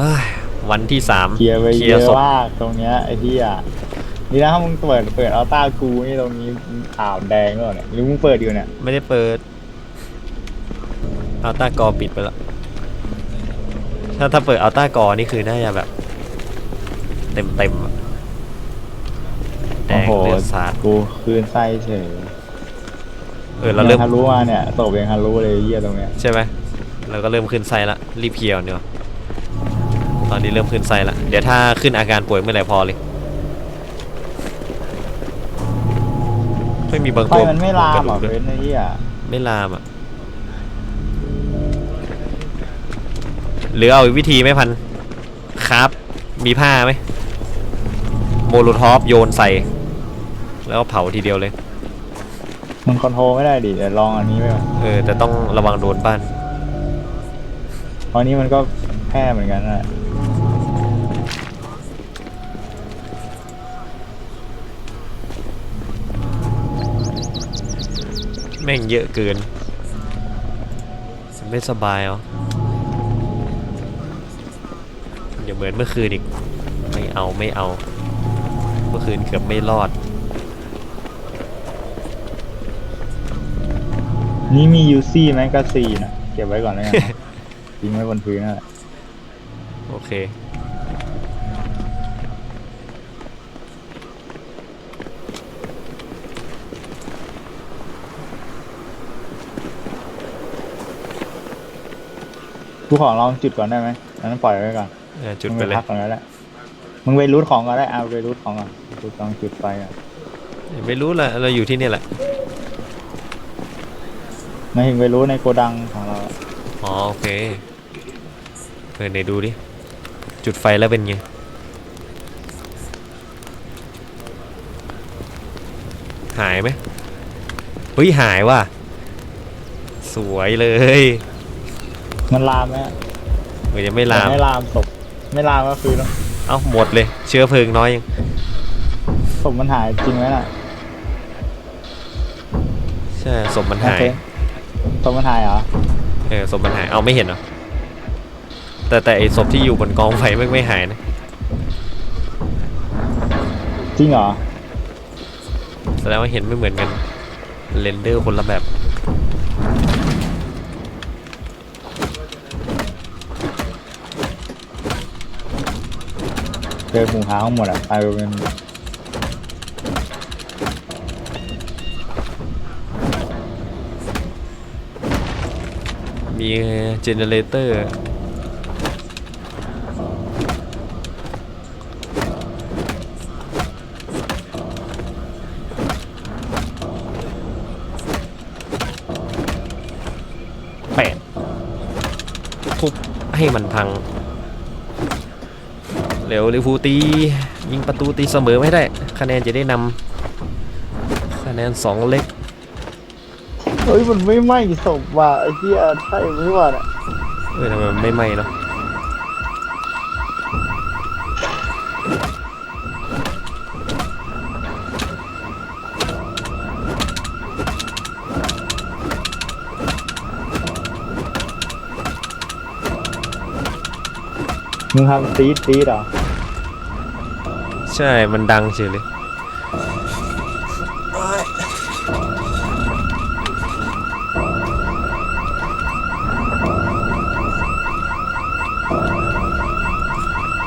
เอ้ยวันที่สามเคลียร์ไปเคลีเยยร์อะศพมากตรงเนี้ยไอ้ที่อะนี่นะถ้ามึงเปิดเปิดอัลต้ากูนี่ตรงนี้ข่าวแดงแล้วเนี่ยหรือมึงเปิดอยู่เนี่ยไม่ได้เปิดอัลต้ากอปิดไปแล้วถ้าถ้าเปิดอัลต้ากอนี่คือน่าจะแบบ เต็มเต็มๆอะแดโอ้งโหเลือดสาดกูคืนไส้เฉยเออเราเริ่มทะลุมาเนี่ยตบเองทะลุเลยไอ้เยี่ยตรงเนี้ยใช่ไหมเราก็เริ่มขึ้นไส้ละรีบเคลียร์ก่อนดีกว่า ตอนนี้เริ่มขึ้นไส้ละเดี๋ยวถ้าขึ้นอาการป่วยเมื่อไหร่พอเลย ไม่มีบางไฟตัวมันไม่ลามกระดูอะกด้วยเว้นไอ้เหี้ยไม่ลามอะ หรือเอาอีกวิธีไหมพัน ครับ มีผ้าไหม โมโลทอฟโยนใส่ แล้วก็เผาทีเดียวเลยมันคอนโทรลไม่ได้ดิเดี๋ยวลองอันนี้ไปก่อนเออ แต่ต้องระวังโดนบ้าน เพราะนี้มันก็แพ้เหมือนกันนะ ม่งเยอะเกินไม่สบายเหรออย่าเหมือนเมื่อคืนอีก ไม่เอาไม่เอา เมื่อคืนเกือบไม่รอด นี่มียูซี่แมกกาซีนอะเก็บไว้ก่อนแล้วกัน ทิ้งไว้บนพื้นนั่นแหละ โอเค กูขอลองจุดก่อนได้ไหมนั้นปล่อยไว้ก่อนเออจุดมึงไปเลยพักก่อนแล้วแหละมึงไปรูทของก่อนได้เอาไปรูทของก่อนกูลองจุดไฟอะไม่รู้แหละเราอยู่ที่นี่แหละไม่ถึงไปรู้ในโกดังของเราอะอ๋อโอเคเออไหนดูดิจุดไฟแล้วเป็นไงหายไหมเฮ้ยหายว่ะสวยเลย มันลามไหมอะเออยังไม่ลามแต่ไม่ลามศพไม่ลามก็คือเอ้าหมดเลย เชื้อเพลิงน้อยยังศพมันหายจริงไหมน่ะใช่ศพมันหายโอเคศพมันหายเหรอเออศพมันหายเอาไม่เห็นเหรอแต่แต่ไอศพที่อยู่บนกองไฟไม่ไม่หายนะจริงเหรอแสดงว่าเห็นไม่เหมือนกันเรนเดอร์คนละแบบ เจอหมูหาทั้งหมดอะตายไปเป็นมีเจเนเรเตอร์แปดทุบให้มันพัง เร็วลิฟูลตี ยิงประตูตีเสมอไม่ได้ คะแนนจะได้นำคะแนนสองเล็ก เฮ้ยมันไม่ไหม้ศพว่ะไอ้เหี้ยใช่ไม่ว่าอะเออทำไมมันไม่ไหม้เนาะมึงทำซีดซีดเหรอ ใช่ มันดังเฉยเลย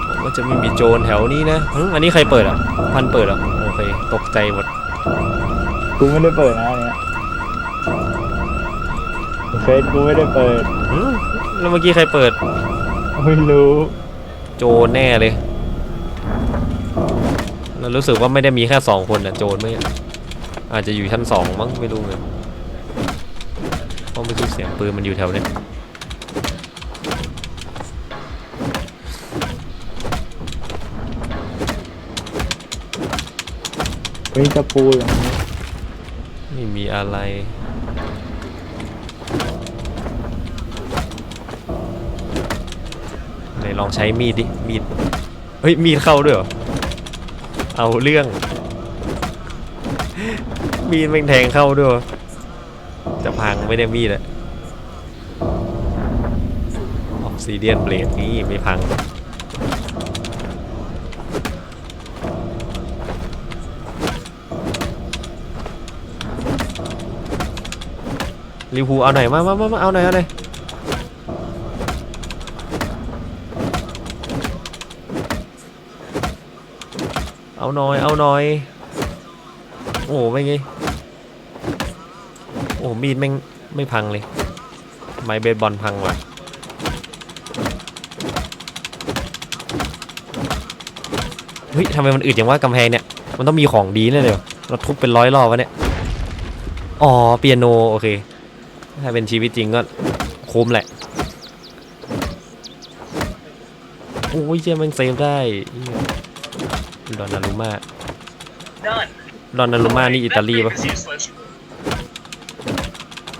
ผมว่าจะไม่มีโจรแถวนี้นะหึอันนี้ใครเปิดอะ พันเปิดอะ โอเค ตกใจหมด กูไม่ได้เปิดนะอันเนี้ยเฟซกูไม่ได้เปิด หึแล้วเมื่อกี้ใครเปิด ไม่รู้ โจรแน่เลย เรารู้สึกว่าไม่ได้มีแค่สองคนนะโจรไม่อาจจะอยู่ชั้นสองมั้งไม่รู้เลยเพราะเมื่อกี้เสียงปืนมันอยู่แถวเนี้ยเฮ้ยกระปูอย่างนี้ไม่มีอะไร ไหนลองใช้มีดดิ มีด เฮ้ย มีดเข้าด้วยเหรอ เอาเรื่อง มีดแม่งแทงเข้าด้วย จะพังไม่ได้มีดอะออกซีเดียนเบลดนี่ไม่พังลิวพูเอาหน่อยมามามาเอาหน่อยเอาหน่อย น่อย เอาน่อย โอ้โหไม่ไงโอ้มีดแม่งไม่พังเลยไม้เบสบอลพังว่ะเฮ้ยทำไมมันอึดอย่างว่ากำแพงเนี่ย มันต้องมีของดีแน่เลยเราทุบเป็นร้อยรอบวะเนี่ย อ๋อเปียโนโอเค ถ้าเป็นชีวิตจริงก็คุ้มแหละ โอ้ยเจ้ามันเซฟได้ ดอนนารุมา None. ดอนนารุมานี่อิตาลี That ปะ move is useless.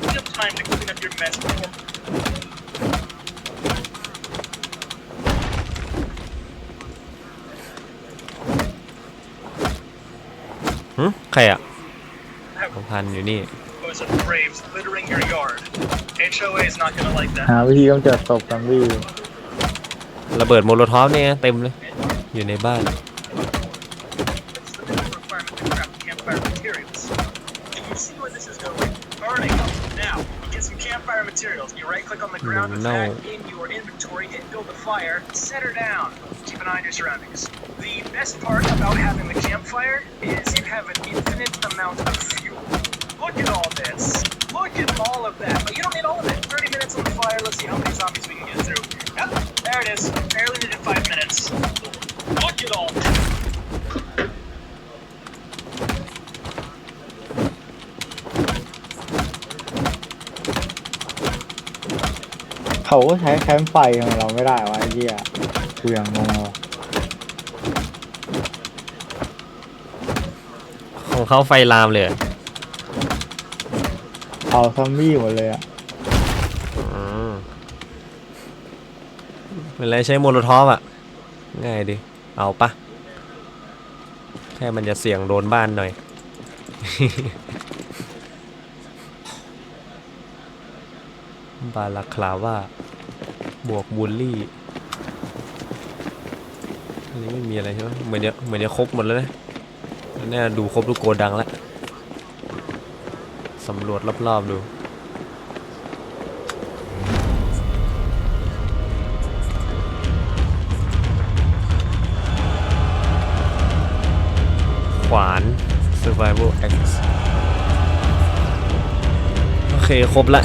You have time to clean up your mess before หึใครอะของพันอยู่นี่ those of braves littering your yard. HOA is not gonna like that. หาวิธีกำจัดศพซอมบี้ระเบิดโมโลทอฟเนี่ยเต็มเลย อยู่ในบ้าน materials. You right click on the hmm, ground with No. that in your inventory, hit build a fire, set her down. Keep an eye on your surroundings. The best part about having the campfire is you have an infinite amount of fuel. Look at all this. Look at all of that. But you don't need all of it. 30 minutes on the fire. Let's see how many zombies we can get through. Yep, there it is. Barely needed five minutes. Look at all this. เขาก็ใช้แคมป์ไฟทำไมเราไม่ได้วะไอ้เหี้ยกูยังงงเลยของเขาไฟลามเลยเหรอเผาซอมบี้หมดเลยอะอืมเป็นไรใช้โมโลทอฟอะ ง่ายดิ เอาปะแค่มันจะเสี่ยงโดนบ้านหน่อย บาลาคลาว่า บวกบูลลี่อันนี้ไม่มีอะไรใช่ไหมเหมือนจะเหมือนจะครบหมดแล้วนะแน่าดูครบทุกโกดังแล้วสำรวจรอบๆดูขวาน survival axe โอเค ครบละ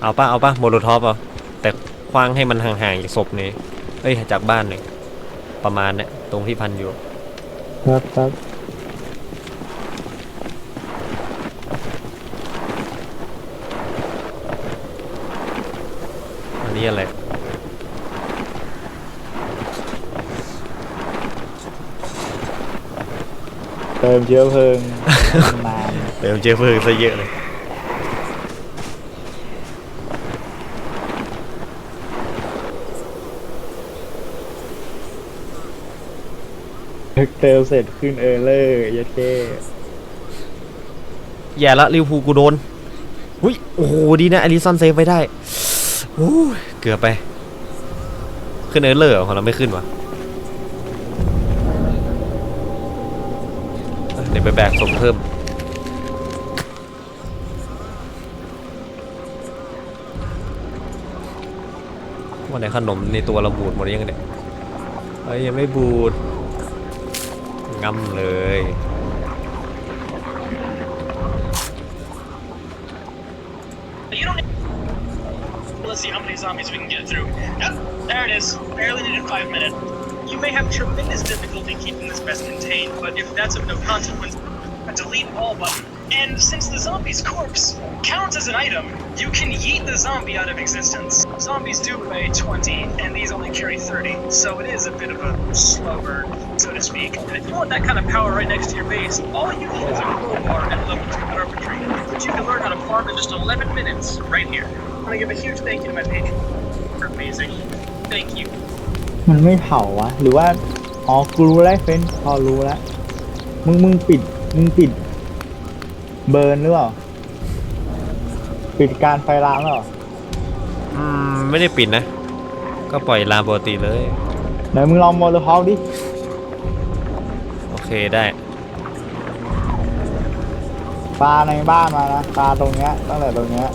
เอาป่ะเอาป่ะโมโลทอฟเอาแต่คว้างให้มันห่างๆจากศพนี่เอ้ยจากบ้านหน่อยประมาณเนี้ยตรงที่พันอยู่ ครับครับอันนี้อะไรเติมเชื้อเพลิง นาน เดี๋ยวเจอเพิ่งซะเยอะเลย เติมเสร็จขึ้นเออเลอร์ยัดเท่อย่าละลิวพูกูโดนหุ้ยโอ้โหดีนะอลิซอนเซฟไว้ได้โอ้เกือบไป ขึ้นเออเลอร์ของเราไม่ขึ้นวะเดี๋ยวไปแบกศพเพิ่มวันไหนขนมในตัวเราบูดหมดยังเนี่ยเฮ้ยยังไม่บูด งำเลย You don't need... Let's see how many zombies we can get through. Yep, there it is. Barely needed five minutes. You may have tremendous difficulty keeping this mess contained, but if that's of no consequence, a delete all button. And since the zombie's corpse counts as an item, you can yeet the zombie out of existence. Zombies do weigh 20, and these only carry 30, so it is a bit of a slow burn, so To speak. And if you want that kind of power right next to your base, all you need is a crowbar and level 2 carpentry, which you can learn how to farm in just 11 minutes right here. I want to give a huge thank you to my patron. You're amazing. Thank you. มันไม่เผาวะ หรือว่า อ๋อ กูรู้แล้วเฟนพอรู้แล้ว มึง มึงปิด มึงปิด เบิร์นหรือเปล่า ปิดการไฟลามหรือเปล่าอืม ไม่ได้ปิดนะ ก็ปล่อยลามปกติเลย ไหนมึงลองโมโลฮอคดิโอ เคได้ ปลาในบ้านมานะปลาตรงเนี้ยตั้งแต่ตรงเนี้ย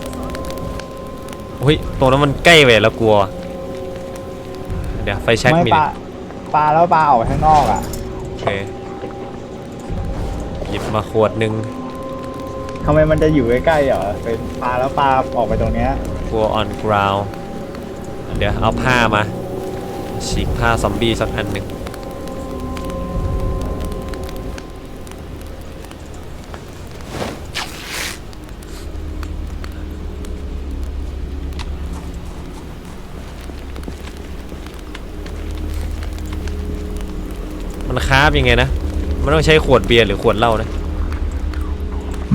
เฮ้ยตรงนั้นมันใกล้ไปแล้วกลัว เดี๋ยวไฟแช็กไม่มีปลาปลาแล้วปลาออกไปข้างนอกอะโอเคหยิบมาขวดหนึ่งทำไมมันจะอยู่ใกล้ๆเหรอเป็นปลาแล้วปลาออกไปตรงเนี้ยกลัว on ground เดี๋ยวเอาผ้ามาฉีกผ้าซอมบี้สักอันหนึ่ง มันคาบยังไงนะ มันต้องใช้ขวดเบียร์หรือขวดเหล้านะ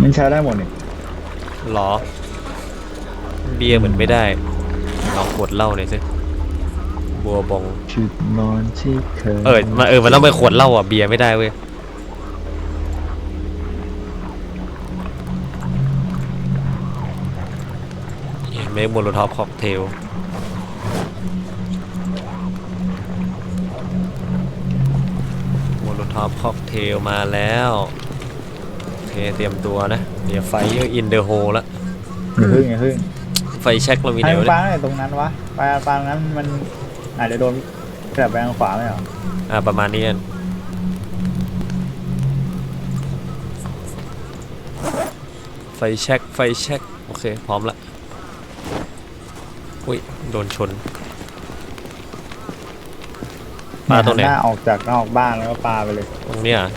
มันใช้ได้หมดนี่หรอ เบียร์เหมือนไม่ได้ลองขวดเหล้าหน่อยสิบัวบอง ชุดนอนที่เคยเออมันเออมันต้องไปขวดเหล้าอะเบียร์ไม่ได้เว้ยเมกโมโลท็อปค็อกเทล อปค็อกเทลมาแล้ว โอเค เตรียมตัวนะ เดี๋ยวไฟเยอร์อินเดอะโฮละอย่าพึ่งอย่าพึ่งไฟแช็กเรามีไหให้นมันวะปลาเนี่ยไหนตรงนั้นวะปลาปลาตรงนั้นมันอาจจะโดนกลับไปทางขวาไหมเหรออ่าประมาณนี้กันไฟแช็กไฟแช็กโอเค พร้อมละอุ้ย โดนชน ปลาตรงไหนหัหน้าออกจากนอกบ้านแล้วก็ปลาไปเลย ตรงเนี้ยเหรอ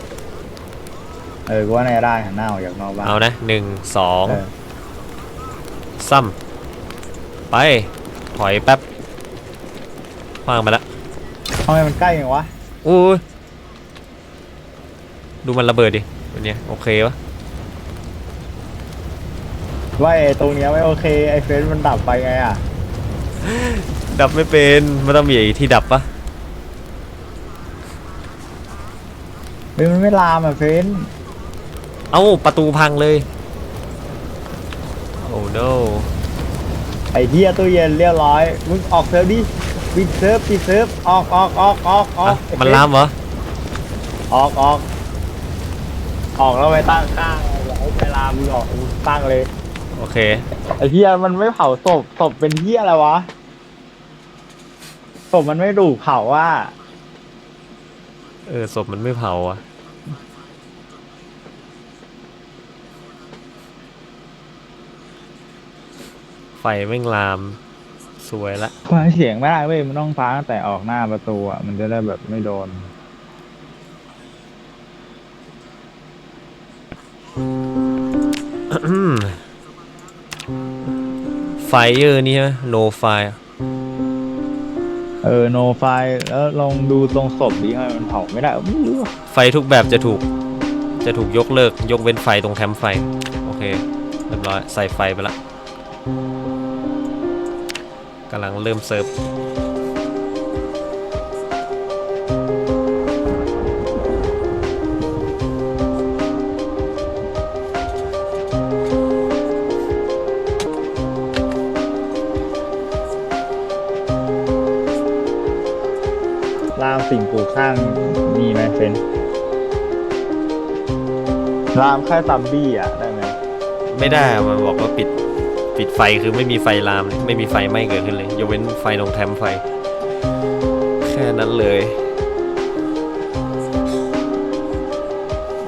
เออกูว่าในได้หันหน้าออกจากนอกบ้านเอานะหนึ่งสองเออซ้ำไปถอยแป๊บวางมาละทำไมมันใกล้อย่างวะอู้ยดูมันระเบิดดิวันเนี้ยโอเควะว่าไอ้ตรงเนี้ยไม่โอเคไอ้เฟซมันดับไปไงอะดับไม่เป็นมันต้องมีไอ้ที่ดับปะ ฮ้ยมันไม่ลามอะเฟซเอ้าประตูพังเลย โอ้ no ไอ้เฮียตู้เย็นเรียบร้อยมึงออกเซิร์ฟดิปิดเซิร์ฟปิดเซิร์ฟออกออกออกออกอออะกไอ้เฟซมันลามเหรอ ออกออกออกแล้วไปตั้งข้างอย่าให้เวลามึงออกมึงตั้งเลยโอเค ไอ้เฮียมันไม่เผาศพศพเป็นเฮียอะไรวะศพมันไม่ถูกเผาว่า เออศพมันไม่เผาอะ ไฟแม่งลามสวยละฟังเสียงไม่ได้เว้ยมันต้องฟ้าตั้งแต่ออกหน้าประตูอะมันจะได้แบบไม่โดน ไฟเออร์นี่ใช่ไหม no fire เออโนไฟแล้วลองดูตรงศพดิทำไมมันเผาไม่ได้ไม่รู้อะไฟทุกแบบจะถูก จะถูกยกเลิก ยกเว้นไฟตรงแคมป์ไฟ โอเคเรียบร้อยใส่ไฟไปละ กำลังเริ่มเซิร์ฟล่ามสิ่งปลูกสร้างมีไหมเฟนล่ามแค่ซัมบี้อะได้ไหมไม่ได้มันบอกว่าปิด ปิดไฟคือไม่มีไฟลาม ไม่มีไฟไหม้เกิดขึ้นเลยยกเว้นไฟตรงแคมป์ไฟ แค่นั้นเลย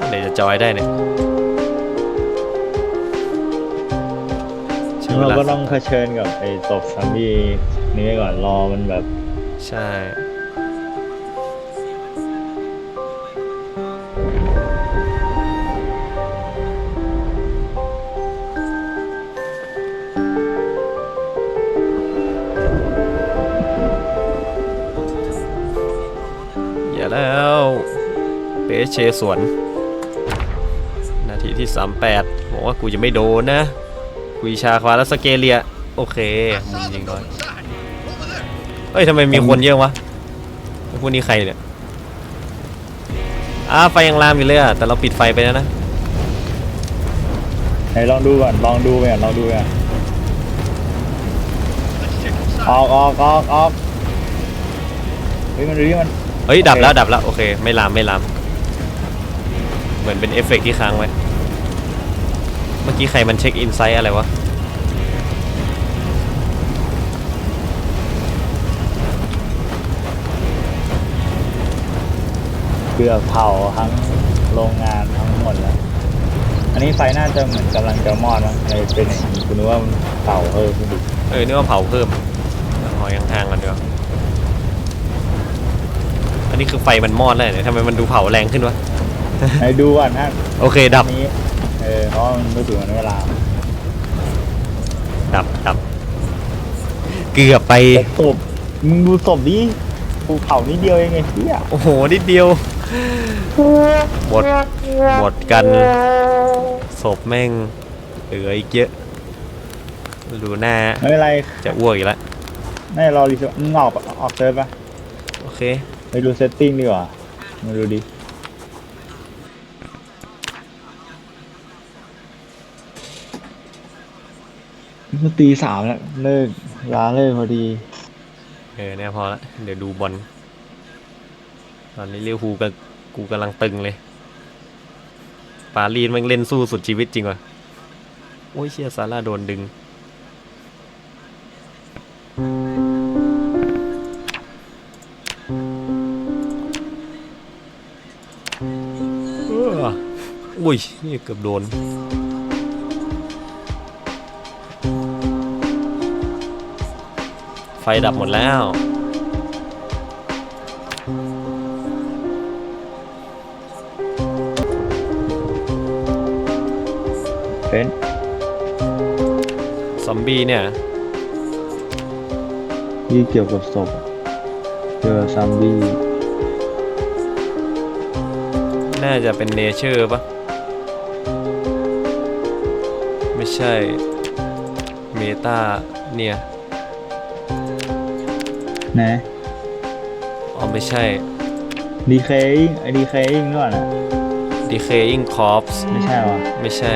เดี๋ยวจะจอยได้เนี่ยใช่เวเราลาก็ต้องเผชิญกับไอ้ศพซัมบี้นี้ไว้ก่อนรอมันแบบ ใช่ เปเชสวน นาทีที่ 38บอกว่ากูจะไม่โดนนะกุยชาควาแล้วสเกเลีย โอเคมุมยิงน้อยเฮ้ยทำไมมีคนเยอะวะไอ้พวกนี้ใครเนี่ยอ้าไฟยังลามอยู่เลยอะแต่เราปิดไฟไปแล้วนะไหนลองดูก่อนลองดูไปก่อนลองดูไปก่อนออกออกออกออกเฮ้ยมันรื้อมันเฮ้ยดับโอเคแล้วดับแล้วโอเค ไม่ลามไม่ลาม เหมือนเป็นเอฟเฟกต์ที่ค้างไว้ เมื่อกี้ใครมันเช็คอินไซต์อะไรวะ เกือบเผาทั้งโรงงานทั้งหมดแล้ว อันนี้ไฟน่าจะเหมือนกำลังจะมอดมั้งเลยเป็นอย่างนี้คุณนึกว่ามันเผาเออคุณดิเออนึกว่าเผาเพิ่มหอยห่างๆกันเดียวาอันนี้คือไฟมันมอดเลยเนี่ยทำไมมันดูเผาแรงขึ้นวะ ไหนดูก่อนนะโอเคดับอันนี้ เออเพราะมันรู้สึกมันเวลาดับดับ เกือบไปแต่ศพมึงดูศพดิภูเขานิดเดียวเองไงเฮียโอ้โห นิดเดียว หมด หมดกันศพแม่ง เหลืออีกเยอะ ดูหน้า ไม่เป็นไรจะอ้วกอีกแล้ว ไม่รอรีเซ็ตมึงออกออกเซิร์ฟปะโอเค ไปดูเซตติ้งดีกว่ามาดูดิ มันตีสามแล้วเลิกร้านเลิกพอดี เออเนี่ยพอละเดี๋ยวดูบอลตอนนี้เลี้ยวฮูกับกูกำลังตึงเลย ปารีสแมันเล่นสู้สุดชีวิตจริงว่ะโอ้ยเชียซาร่าโดนดึง เอออุ้ยนี่เกือบโดน ไฟดับหมดแล้วเป็นซอมบี้เนี่ย ที่เกี่ยวกับศพอะเจอซัมบี้น่าจะเป็นเนเจอร์ปะไม่ใช่ เมตาเนี่ย นะอ๋อไม่ใช่ดีเคอิงไอดีเคอิงด้วยนะ Decaying Corpse ไม่ใช่วะไม่ใช่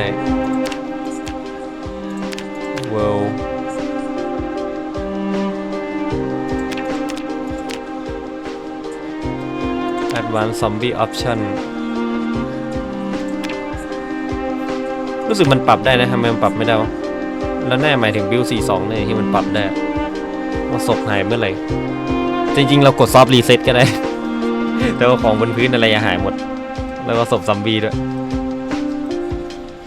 World Advanced Zombie Option รู้สึกมันปรับได้นะทำไมมันปรับไม่ได้วะแล้วแน่หมายถึงบิล42เนี่ยที่มันปรับได้ ว่าศพหายเมื่อไหร่ จริงๆ เรากดซอฟต์รีเซ็ตก็ได้ แต่ว่าของบนพื้นอะไรอย่าหายหมด แล้วก็ศพซอมบี้ด้วย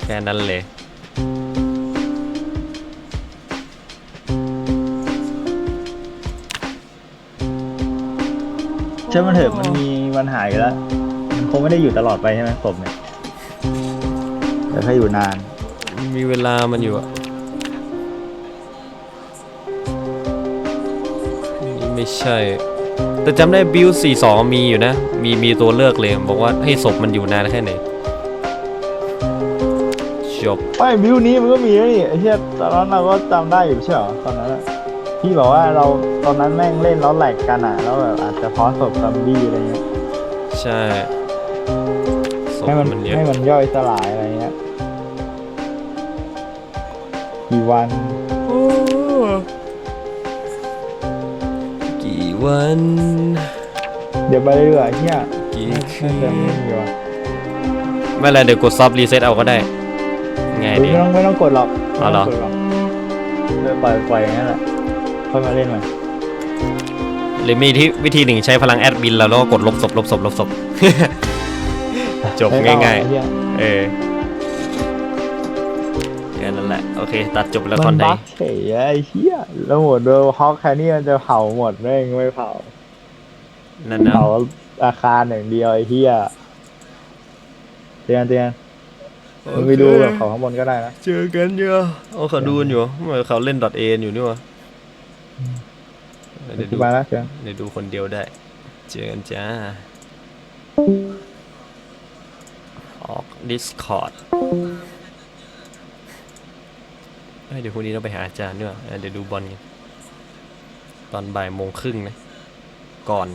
แค่นั้นเลยใช่มันเถอะมันมีปัญหาอยู่แล้วมันคงไม่ได้อยู่ตลอดไปใช่ไหมศพเนี่ยแต่ถ้าอยู่นาน มีเวลามันอยู่อะ ไม่ใช่ แต่จำได้บิล42 มีอยู่นะ มีมีตัวเลือกเลย บอกว่าให้ศพมันอยู่นานแค่ไหนจบไม่บิวนี้มันก็มีแล้วนี่ไอ้เหี้ยตอนนั้นเราก็จำได้อยู่ไม่ใช่เหรอตอนนั้นอะที่บอกว่าเราตอนนั้นแม่งเล่นแล้วแหลกกันอะแล้วแบบอาจจะเพราะศพซัมบี้อะไรเงี้ยใช่ศพให้มันมันเยอะให้มันย่อยสลายอะไรเงี้ยกี่วัน วันเดี๋ยวไปเรื่อยๆเฮียกี่คืน่าจะไม่นมีว่ะไม่เป็นไรเดี๋ยวกดซอฟรีเซ็ตเอาก็ได้ง่ายไม่ดีต้องไม่ต้องกดหรอกอ๋อเหรอไม่ต้งกดหรอกเดี๋ยวปล่อยปล่อยอย่างนั้นแหละค่อยมาเล่นใหม่หรือมีที่วิธีหนึ่งใช้พลังแอดมินแล้วแล้วก็กดลบศพลบศพลบศพจบไม่ต้องง่ายไอ้เหี้ๆเออแค่นั้นแหละ โอเค ตัดจบแล้วตมัอนนไหนบั๊กเฉยไอ้เหี้ยแล้วหมดโดยฮอกแค่นี้มันจะเผาหมดแม่งไม่เผานั่นนะเผาอาคารอย่างเดียวไอ้เหี้ยเตียนเตียนมึงไปดูแบบเขาข้างบนก็ได้นะเจอกันเยอะเอาเขาดูกันอยู่เหมือนเขาเล่น .a อยู่นี่วะเดี๋ยวที่ดูบ้านแล้วเตียนเดี๋ยวดูคนเดียวได้ เจอกันจ้าออก Discord เดี๋ยวพรุ่งนี้เราไปหาอาจารย์ด้วยเออเดี๋ยวดูบอลกันตอนบ่ายโมงครึ่งนะ ก่อน